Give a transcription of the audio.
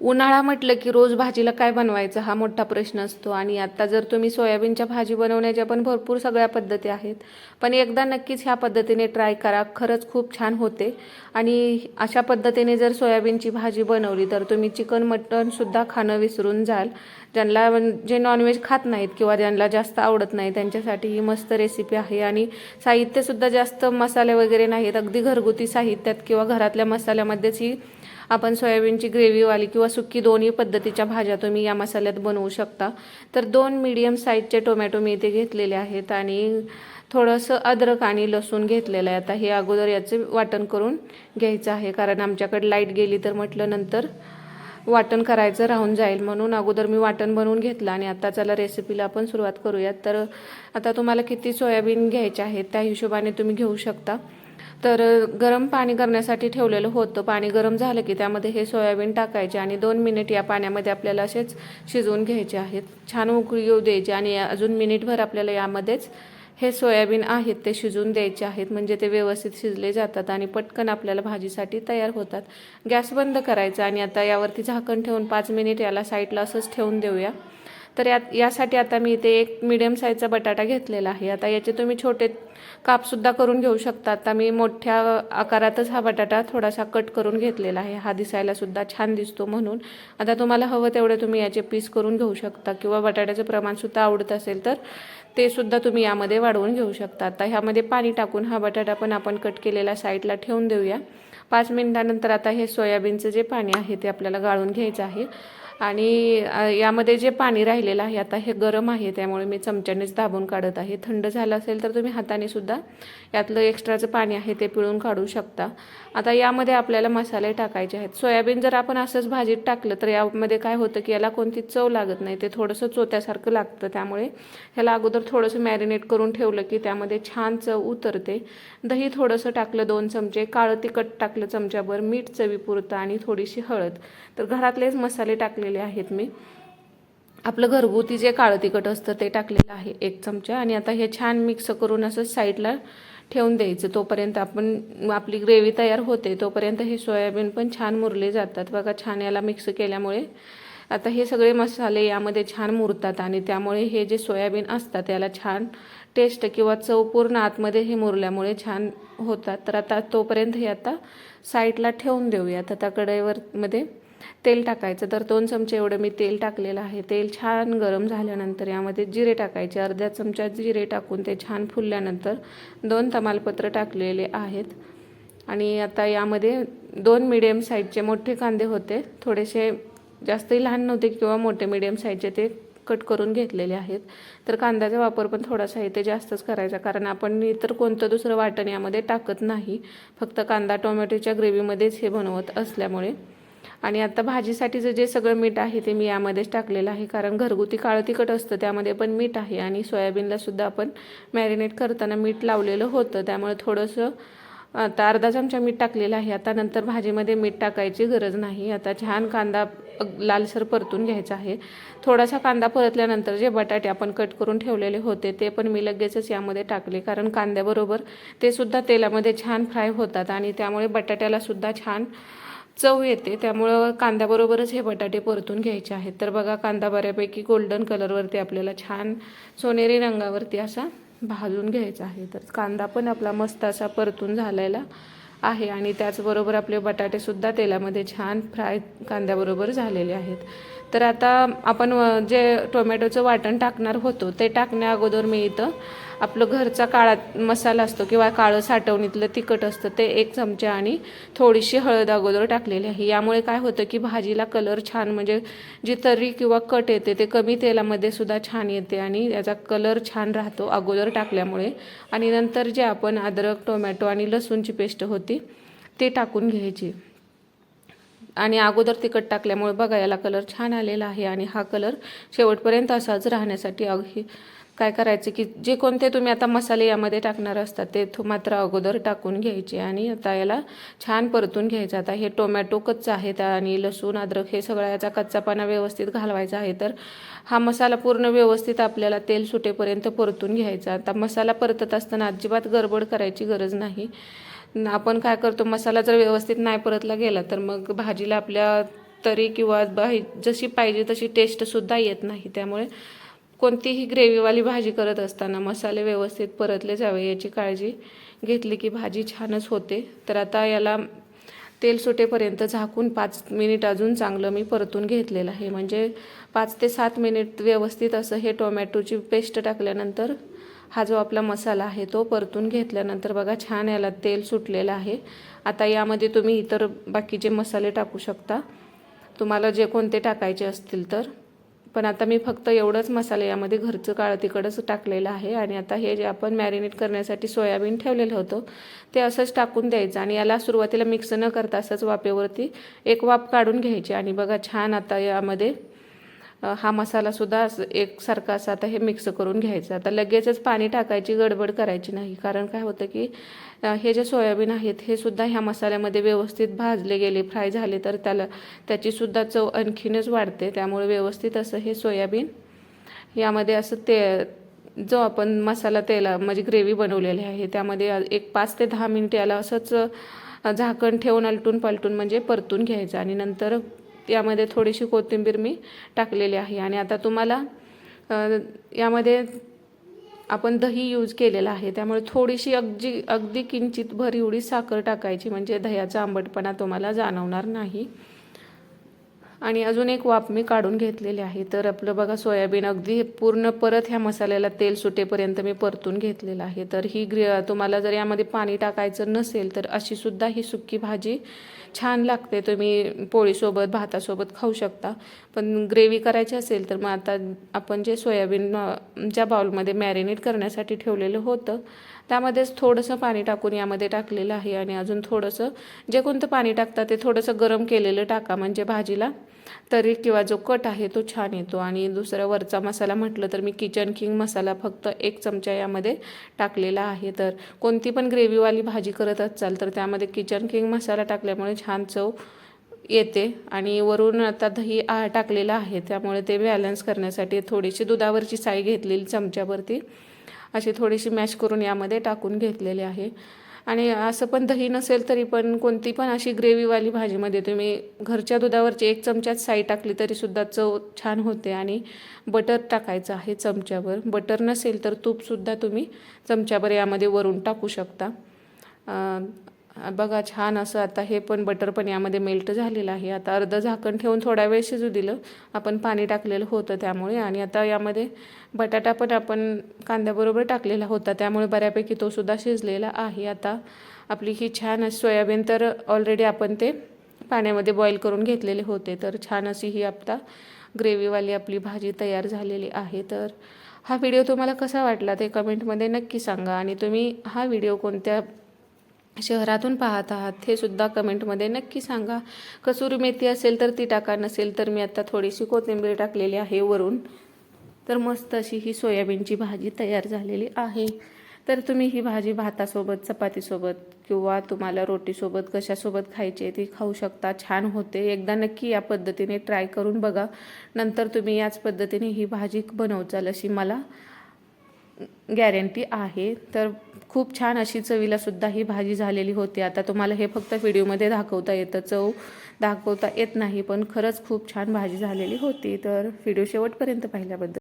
उन्हाळा म्हटलं की रोज भाजीला काय बनवायचं हा मोठा प्रश्न असतो. आणि आता जर तुम्ही सोयाबीनच्या भाजी बनवण्याच्या पण भरपूर सगळ्या पद्धती आहेत. पण एकदा नक्कीच ह्या पद्धतीने ट्राय करा. खरंच खूप छान होते. आणि अशा पद्धतीने जर सोयाबीनची भाजी बनवली तर तुम्ही चिकन मटणसुद्धा खाणं विसरून जाल. ज्यांना जे नॉनव्हेज खात नाहीत किंवा ज्यांना जास्त आवडत नाही त्यांच्यासाठी ही मस्त रेसिपी आहे. आणि साहित्यसुद्धा जास्त मसाले वगैरे नाहीत. अगदी घरगुती साहित्यात किंवा घरातल्या मसाल्यामध्येच ही आपण सोयाबीनची ग्रेव्हीवाली किंवा सुकी दोन्ही पद्धतीच्या भाज्या तुम्ही या मसाल्यात बनवू शकता. तर दोन मीडियम साईजचे टोमॅटो मी इथे घेतलेले आहेत आणि थोडंसं अद्रक आणि लसूण घेतलेलं आहे. आता हे अगोदर याचे वाटण करून घ्यायचं आहे. कारण आमच्याकडे लाइट गेली तर म्हटलं नंतर वाटण करायचं राहून जाईल. म्हणून अगोदर मी वाटण बनवून घेतलं आणि आता चला रेसिपीला आपण सुरुवात करूयात. तर आता तुम्हाला किती सोयाबीन घ्यायचे आहेत त्या हिशोबाने तुम्ही घेऊ शकता. तर गरम पाणी करण्यासाठी ठेवलेलं होतं. पाणी गरम झालं की त्यामध्ये हे सोयाबीन टाकायचे आणि दोन मिनिट या पाण्यामध्ये आपल्याला असेच शिजवून घ्यायचे आहेत. छान उकळी येऊ द्यायचे आणि अजून मिनिटभर आपल्याला यामध्येच हे सोयाबीन आहेत ते शिजून द्यायचे आहेत. म्हणजे ते व्यवस्थित शिजले जातात आणि पटकन आपल्याला भाजीसाठी तयार होतात. गॅस बंद करायचा आणि आता यावरती झाकण ठेवून पाच मिनिट याला साईडला असंच ठेवून देऊया. तर यात यासाठी आता मी इथे एक मिडियम साईजचा बटाटा घेतलेला आहे. आता याचे तुम्ही छोटे कापसुद्धा करून घेऊ शकता. आता मी मोठ्या आकारातच हा बटाटा थोडासा कट करून घेतलेला आहे. हा दिसायला सुद्धा छान दिसतो म्हणून. आता तुम्हाला हवं तेवढे तुम्ही याचे पीस करून घेऊ शकता किंवा बटाट्याचं प्रमाणसुद्धा आवडत असेल तर ते सुद्धा तुम्ही यामध्ये वाढवून घेऊ शकता. आता ह्यामध्ये पाणी टाकून हा बटाटा पण आपण कट केलेला साईडला ठेवून देऊया. पाच मिनिटानंतर आता हे सोयाबीनचं जे पाणी आहे ते आपल्याला गाळून घ्यायचं आहे. आणि यामध्ये जे पाणी राहिलेलं आहे आता हे गरम आहे त्यामुळे मी चमच्यानेच दाबून काढत आहे. थंड झालं असेल तर तुम्ही हाताने सुद्धा यातलं एक्स्ट्राचं पाणी आहे ते पिळून काढू शकता. आता यामध्ये आपल्याला मसाले टाकायचे आहेत. सोयाबीन जर आपण असंच भाजीत टाकलं तर यामध्ये काय होतं की याला कोणती चव लागत नाही. ते थोडंसं चोत्यासारखं लागतं. त्यामुळे ह्याला अगोदर थोडंसं मॅरिनेट करून ठेवलं की त्यामध्ये छान चव उतरते. दही थोडंसं टाकलं दोन चमचे काळं तिखट टाकलं चमच्याभर मीठ चवीपुरतं आणि थोडीशी हळद. तर घरातलेच मसाले टाकले टाकलेले आहेत मी. आपलं घरगुती जे काळं तिखट असतं ते टाकलेलं आहे एक चमचा आणि आता हे छान मिक्स करून असं साईडला ठेवून द्यायचं. तोपर्यंत आपण आपली ग्रेव्ही तयार होते तोपर्यंत हे सोयाबीन पण छान मुरले जातात. बघा छान याला मिक्स केल्यामुळे. आता हे सगळे मसाले यामध्ये छान मुरतात आणि त्यामुळे हे जे सोयाबीन असतात याला छान टेस्ट किंवा चव पूर्ण आतमध्ये हे मुरल्यामुळे छान होतात. तर आता तोपर्यंत हे आता साईडला ठेवून देऊयात. आता कढईवर मध्ये तेल टाकायचं. तर दोन चमचे एवढं मी तेल टाकलेलं आहे. तेल छान गरम झाल्यानंतर यामध्ये जिरे टाकायचे. अर्ध्या चमचा जिरे टाकून ते छान फुलल्यानंतर दोन तमालपत्र टाकलेले आहेत. आणि आता यामध्ये दोन मिडियम साईजचे मोठे कांदे होते. थोडेसे जास्तही लहान नव्हते किंवा मोठे मिडियम साईजचे ते कट करून घेतलेले आहेत. तर कांद्याचा वापर पण थोडासा इथे जास्तच करायचा. कारण आपण इतर कोणतं दुसरं वाटण यामध्ये टाकत नाही. फक्त कांदा टोमॅटोच्या ग्रेव्हीमध्येच हे बनवत असल्यामुळे. आणि आता भाजीसाठीचं जे सगळं मीठ आहे ते मी यामध्येच टाकलेलं आहे. कारण घरगुती काळं तिखट असतं त्यामध्ये पण मीठ आहे. आणि सोयाबीनलासुद्धा आपण मॅरिनेट करताना मीठ लावलेलं होतं. त्यामुळे थोडंसं आता अर्धा चमचा मीठ टाकलेलं आहे. आता नंतर भाजीमध्ये मीठ टाकायची गरज नाही. आता छान कांदा लालसर परतून घ्यायचा आहे. थोडासा कांदा परतल्यानंतर जे बटाटे आपण कट करून ठेवलेले होते ते पण मी लगेचच यामध्ये टाकले. कारण कांद्याबरोबर ते सुद्धा तेलामध्ये छान फ्राय होतात आणि त्यामुळे बटाट्याला सुद्धा छान चव येते त्यामुळं कांद्याबरोबरच हे बटाटे परतून घ्यायचे आहेत. तर बघा कांदा बऱ्यापैकी गोल्डन कलरवरती आपल्याला छान सोनेरी रंगावरती असा भाजून घ्यायचा आहे. तर कांदा पण आपला मस्त असा परतून झालेला आहे आणि त्याचबरोबर आपले बटाटेसुद्धा तेलामध्ये छान फ्राय कांद्याबरोबर झालेले आहेत. तर आता आपण जे टोमॅटोचं वाटण टाकणार होतो ते टाकण्या अगोदर मी इथं आपलं घरचा काळा मसाला असतो किंवा काळं साठवणीतलं तिखट असतं ते एक चमचा आणि थोडीशी हळद अगोदर टाकलेली आहे. यामुळे काय होतं की भाजीला कलर छान म्हणजे जी तर्री किंवा कट येते ते कमी तेलामध्ये सुद्धा छान येते आणि याचा कलर छान राहतो अगोदर टाकल्यामुळे. आणि नंतर जे आपण अद्रक टोमॅटो आणि लसूणची पेस्ट होती ते टाकून घ्यायची. आणि अगोदर तिखट टाकल्यामुळे बघा याला कलर छान आलेला आहे आणि हा कलर शेवटपर्यंत असाच राहण्यासाठी अगदी काय करायचं की जे कोणते तुम्ही आता मसाले यामध्ये टाकणार असतात ते मात्र अगोदर टाकून घ्यायचे आणि आता याला छान परतून घ्यायचं. आता हे टोमॅटो कच्चा आहे त्या आणि लसूण अद्रक हे सगळं याचा कच्चापणा व्यवस्थित घालवायचा आहे तर हा मसाला पूर्ण व्यवस्थित आपल्याला तेल सुटेपर्यंत परतून घ्यायचा. आता मसाला परतत असताना अजिबात गडबड करायची गरज नाही. आपण काय करतो मसाला जर व्यवस्थित नाही परतला गेला तर मग भाजीला आपल्या तरी किंवा बाही जशी पाहिजे तशी टेस्टसुद्धा येत नाही. त्यामुळे कोणतीही ग्रेव्हीवाली भाजी करत असताना मसाले व्यवस्थित परतले जावे याची काळजी घेतली की भाजी छानच होते. तर आता याला तेल सुटेपर्यंत झाकून पाच मिनिट अजून चांगलं मी परतून घेतलेलं आहे. म्हणजे पाच ते सात मिनिट व्यवस्थित असं हे टोमॅटोची पेस्ट टाकल्यानंतर हा जो आपला मसाला आहे तो परतून घेतल्यानंतर बघा छान याला तेल सुटलेलं आहे. आता यामध्ये तुम्ही इतर बाकीचे मसाले टाकू शकता. तुम्हाला जे कोणते टाकायचे असतील तर. पण आता मी फक्त एवढंच मसाले यामध्ये घरचं काळं तिकडंच टाकलेलं आहे. आणि आता हे जे आपण मॅरिनेट करण्यासाठी सोयाबीन ठेवलेलं होतं ते असंच टाकून द्यायचं. आणि याला सुरुवातीला मिक्स न करता असंच वाफेवरती एक वाफ काढून घ्यायची. आणि बघा छान आता यामध्ये हा मसालासुद्धा असं एकसारखा असा आता हे मिक्स करून घ्यायचं. आता लगेचच पाणी टाकायची गडबड करायची नाही. कारण काय होतं की हे जे सोयाबीन आहेत हे सुद्धा ह्या मसाल्यामध्ये व्यवस्थित भाजले गेले फ्राय झाले तर त्याला त्याचीसुद्धा चव आणखीनच वाढते. त्यामुळे व्यवस्थित असं हे सोयाबीन यामध्ये असं ते जो आपण मसाला तेला म्हणजे ग्रेव्ही बनवलेली आहे त्यामध्ये एक पाच ते दहा मिनिटे याला असंच झाकण ठेवून आलटून पालटून म्हणजे परतून घ्यायचं. आणि नंतर यामध्ये थोडीशी कोथिंबीर मी टाकलेली आहे. आणि आता तुम्हाला यामध्ये आपण दही यूज केलेलं आहे. त्यामुळे थोडीशी अगदी अगदी किंचित भर एवढी साखर टाकायची म्हणजे दह्याचा आंबटपणा तुम्हाला जाणवणार नाही. आणि अजून एक वाफ मी काढून घेतलेली आहे. तर आपलं बघा सोयाबीन अगदी पूर्ण परत ह्या मसाल्याला तेल सुटेपर्यंत मी परतून घेतलेलं आहे. तर ही ग्रे तुम्हाला जर यामध्ये पाणी टाकायचं नसेल तर अशी सुद्धा ही सुक्की भाजी छान लागते. तुम्ही पोळीसोबत भातासोबत खाऊ शकता. पण ग्रेव्ही करायची असेल तर मग आता आपण जे सोयाबीन ज्या बाउलमध्ये मॅरिनेट करण्यासाठी ठेवलेलं होतं त्यामध्येच थोडंसं पाणी टाकून यामध्ये टाकलेलं आहे आणि अजून थोडंसं जे कोणतं पाणी टाकता ते थोडंसं गरम केलेलं टाका म्हणजे भाजीला. तरी किंवा जो कट आहे तो छान येतो. आणि दुसरा वरचा मसाला म्हटलं तर मी किचन किंग मसाला फक्त एक चमचा यामध्ये टाकलेला आहे. तर कोणती पण ग्रेव्हीवाली भाजी करत असाल तर त्यामध्ये किचन किंग मसाला टाकल्यामुळे छान चव येते. आणि वरून आता दही आ टाकलेलं आहे. त्यामुळे ते बॅलन्स करण्यासाठी थोडीशी दुधावरची साई घेतलेली चमच्यावरती. अशी थोडीशी मॅश करून यामध्ये टाकून घेतलेली आहे. आणि असं पण दही नसेल तरी पण कोणती पण अशी ग्रेव्हीवाली भाजीमध्ये तुम्ही घरच्या दुधावरची एक चमच्यात साई टाकली तरीसुद्धा चव छान होते आणि बटर टाकायचं आहे चमच्यावर. बटर नसेल तर तूपसुद्धा तुम्ही चमच्यावर यामध्ये वरून टाकू शकता. बघा छान असं आता हे पण बटर पण यामध्ये मेल्ट झालेलं आहे. आता अर्धं झाकण ठेवून थोडा वेळ शिजू दिलं. आपण पाणी टाकलेलं होतं त्यामुळे आणि आता यामध्ये बटाटा पण आपण कांद्याबरोबर टाकलेला होता. त्यामुळे बऱ्यापैकी तो सुद्धा शिजलेला आहे. आता आपली ही छान अशी सोयाबीन तर ऑलरेडी आपण ते पाण्यामध्ये बॉईल करून घेतलेले होते. तर छान अशी ही आता ग्रेव्हीवाली आपली भाजी तयार झालेली आहे. तर हा व्हिडिओ तुम्हाला कसा वाटला ते कमेंटमध्ये नक्की सांगा आणि तुम्ही हा व्हिडिओ कोणत्या शहरातून पाहत आहात हे सुद्धा कमेंटमध्ये नक्की सांगा. कसुरी मेथी असेल तर ती टाका नसेल तर मी आता थोडीशी कोथिंबीर टाकलेली आहे वरून. तर मस्त अशी ही सोयाबीनची भाजी तयार झालेली आहे. तर तुम्ही ही भाजी भातासोबत चपातीसोबत किंवा तुम्हाला रोटीसोबत कशासोबत खायची आहे ती खाऊ शकता. छान होते. एकदा नक्की या पद्धतीने ट्राय करून बघा. नंतर तुम्ही याच पद्धतीने ही भाजी बनवचाल अशी मला गॅरंटी आहे. तर खूप छान अशी चवीला सुद्धा ही भाजी झालेली होती. आता तुम्हाला हे फक्त व्हिडिओमध्ये दाखवता येतं. चव दाखवता येत नाही पण खरंच खूप छान भाजी झालेली होती. तर व्हिडिओ शेवटपर्यंत पाहिल्याबद्दल